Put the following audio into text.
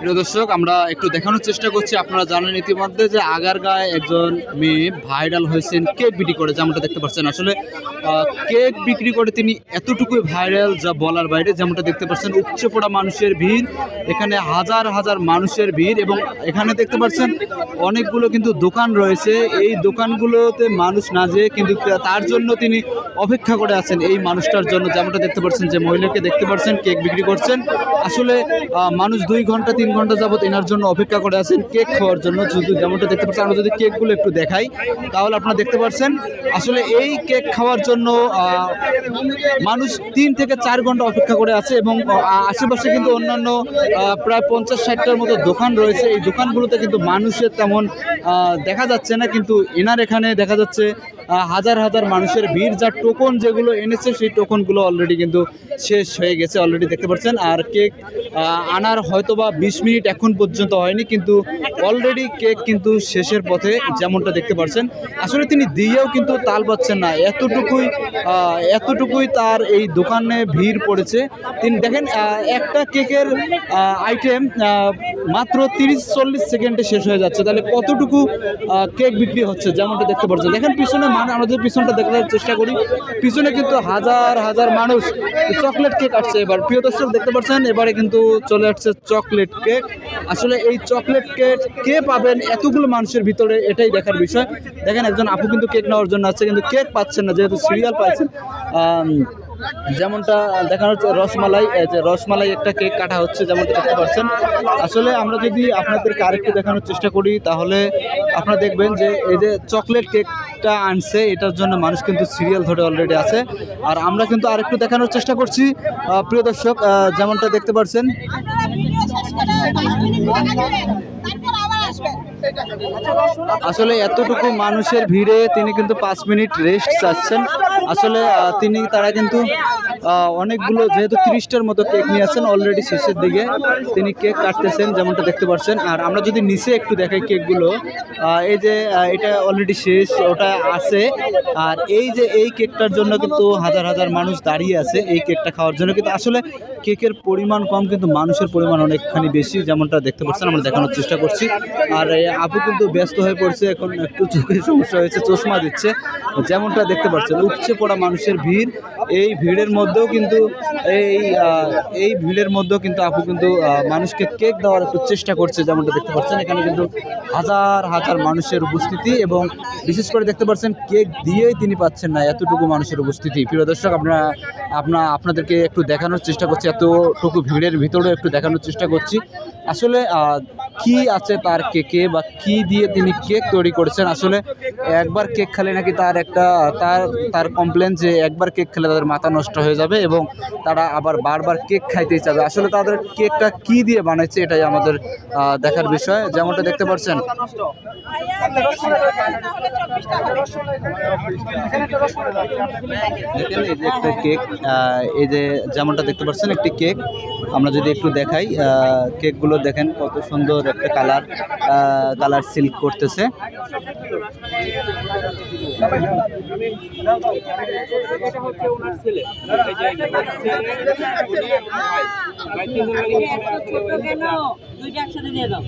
প্রিয় দর্শক, আমরা একটু দেখানোর চেষ্টা করছি। আপনারা জানেন ইতিমধ্যে যে আগারগাঁয় একজন মেয়ে ভাইরাল হয়েছেন কেক বিক্রি করে, যেমনটা দেখতে পাচ্ছেন। আসলে কেক বিক্রি করে তিনি এতটুকুই ভাইরাল যা বলার বাইরে, যেমনটা দেখতে পাচ্ছেন উপচে পড়া মানুষের ভিড়, এখানে হাজার হাজার মানুষের ভিড় এবং এখানে দেখতে পাচ্ছেন অনেকগুলো কিন্তু দোকান রয়েছে। এই দোকানগুলোতে মানুষ না যেয়ে কিন্তু তার জন্য তিনি অপেক্ষা করে আছেন এই মানুষটার জন্য। যেমনটা দেখতে পাচ্ছেন যে মহিলাকে দেখতে পাচ্ছেন, কেক বিক্রি করছেন। আসলে মানুষ দুই ঘণ্টা ঘণ্টা যাবত এনার জন্য অপেক্ষা করে আছেন, কেক খাওয়ার জন্য। শুধু যেমনটা দেখতে পাচ্ছেন, আমরা যদি কেকগুলো একটু দেখাই, তাহলে আপনারা দেখতে পাচ্ছেন আসলে এই কেক খাওয়ার জন্য মানুষ তিন থেকে চার ঘণ্টা অপেক্ষা করে আছে এবং আশেপাশে কিন্তু অন্যান্য প্রায় পঞ্চাশ ষাটটার মতো দোকান রয়েছে। এই দোকানগুলোতে কিন্তু মানুষের তেমন দেখা যাচ্ছে না, কিন্তু এনার এখানে দেখা যাচ্ছে হাজার হাজার মানুষের ভিড় যার টোকন যেগুলো এনেছে, সেই টোকনগুলো অলরেডি কিন্তু শেষ হয়ে গেছে অলরেডি দেখতে পাচ্ছেন। আর কেক আনার হয়তো বা বিশ মিনিট এখন পর্যন্ত হয়নি, কিন্তু অলরেডি কেক কিন্তু শেষের পথে যেমনটা দেখতে পাচ্ছেন। আসলে তিনি দিয়েও কিন্তু তাল পাচ্ছেন না। এতটুকুই এতটুকুই তার এই দোকানে ভিড় পড়েছে। তিনি দেখেন একটা কেকের আইটেম মাত্র তিরিশ চল্লিশ সেকেন্ডে শেষ হয়ে যাচ্ছে। তাহলে কতটুকু কেক বিক্রি হচ্ছে যেমনটা দেখতে পাচ্ছেন। দেখেন পিছনে মানে আমরা যদি পিছনটা দেখার চেষ্টা করি পিছনে কিন্তু হাজার হাজার মানুষ চকলেট কেক আসছে। এবার প্রিয় দর্শক দেখতে পাচ্ছেন এবারে কিন্তু চলে আসছে চকলেট কেক। আসলে এই চকলেট কেক কে পাবেন এতগুলো মানুষের ভিতরে এটাই দেখার বিষয়। দেখেন একজন আপু কিন্তু কেক নেওয়ার জন্য আসছে কিন্তু কেক পাচ্ছেন না যেহেতু সিরিয়াল পাচ্ছেন আম, যেমনটা দেখানো হচ্ছে রসমালাই যে রসমালাই একটা কেক কাটা হচ্ছে, যেমনটা দেখতে পাচ্ছেন। আসলে আমরা যদি আপনাদেরকে আরেকটু দেখানোর চেষ্টা করি, তাহলে আপনারা দেখবেন যে এই যে চকলেট কেকটা আনছে, এটার জন্য মানুষ কিন্তু সিরিয়াল ধরে অলরেডি আছে। আর আমরা কিন্তু আরেকটু দেখানোর চেষ্টা করছি। প্রিয় দর্শক যেমনটা দেখতে পাচ্ছেন, আসলে এতটুকু মানুষের ভিড়ে তিনি কিন্তু পাঁচ মিনিট রেস্ট চাচ্ছেন। আসলে তিনি তারা কিন্তু অনেকগুলো যেহেতু তিরিশটার মতো কেক নিয়ে আসছেন অলরেডি শেষের দিকে তিনি কেক কাটতেছেন, যেমনটা দেখতে পাচ্ছেন। আর আমরা যদি নিচে একটু দেখাই কেকগুলো এই যে এটা অলরেডি শেষ, ওটা আছে। আর এই যে, এই কেকটার জন্য কিন্তু হাজার হাজার মানুষ দাঁড়িয়ে আছে এই কেকটা খাওয়ার জন্য। কিন্তু আসলে কেকের পরিমাণ কম, কিন্তু মানুষের পরিমাণ অনেকখানি বেশি, যেমনটা দেখতে পাচ্ছেন, আমরা দেখানোর চেষ্টা করছি। আর আপু কিন্তু ব্যস্ত হয়ে পড়ছে, এখন একটু চোখের সমস্যা হয়েছে, চশমা দিচ্ছে। যেমনটা দেখতে পাচ্ছেন, উপচে পড়া মানুষের ভিড়। এই ভিড়ের মধ্যেও কিন্তু এই এই ভিড়ের মধ্যেও কিন্তু আপু কিন্তু মানুষকে কেক দেওয়ার একটু চেষ্টা করছে, যেমনটা দেখতে পাচ্ছেন। এখানে কিন্তু হাজার হাজার মানুষের উপস্থিতি এবং বিশেষ করে দেখতে পাচ্ছেন, কেক দিয়েই তিনি পাচ্ছেন না এতটুকু মানুষের উপস্থিতি। প্রিয় দর্শক আপনারা আপনা আপনাদেরকে একটু দেখানোর চেষ্টা করছি, এতটুকু ভিড়ের ভিতরেও একটু দেখানোর চেষ্টা করছি। আসলে কি আছে তার কেকে বা কি দিয়ে তিনি কেক তৈরি করেছেন? আসলে একবার কেক খেলে নাকি তার একটা, তার তার কমপ্লেন যে একবার কেক খেলে তাদের মাথা নষ্ট হয়ে যাবে এবং তারা আবার বারবার কেক খাইতেই চাবে। আসলে তাদের কেকটা কি দিয়ে বানাইছে এটাই আমাদের দেখার বিষয়। যেমনটা দেখতে পাচ্ছেন কেক এই যে যেমনটা দেখতে পাচ্ছেন, একটি কেক। আমরা যদি একটু দেখাই কেকগুলো দেখেন কত সুন্দর একটা কালার কালার সিল্ক করতেছে। দুইটা একসাথে দিয়ে দাও।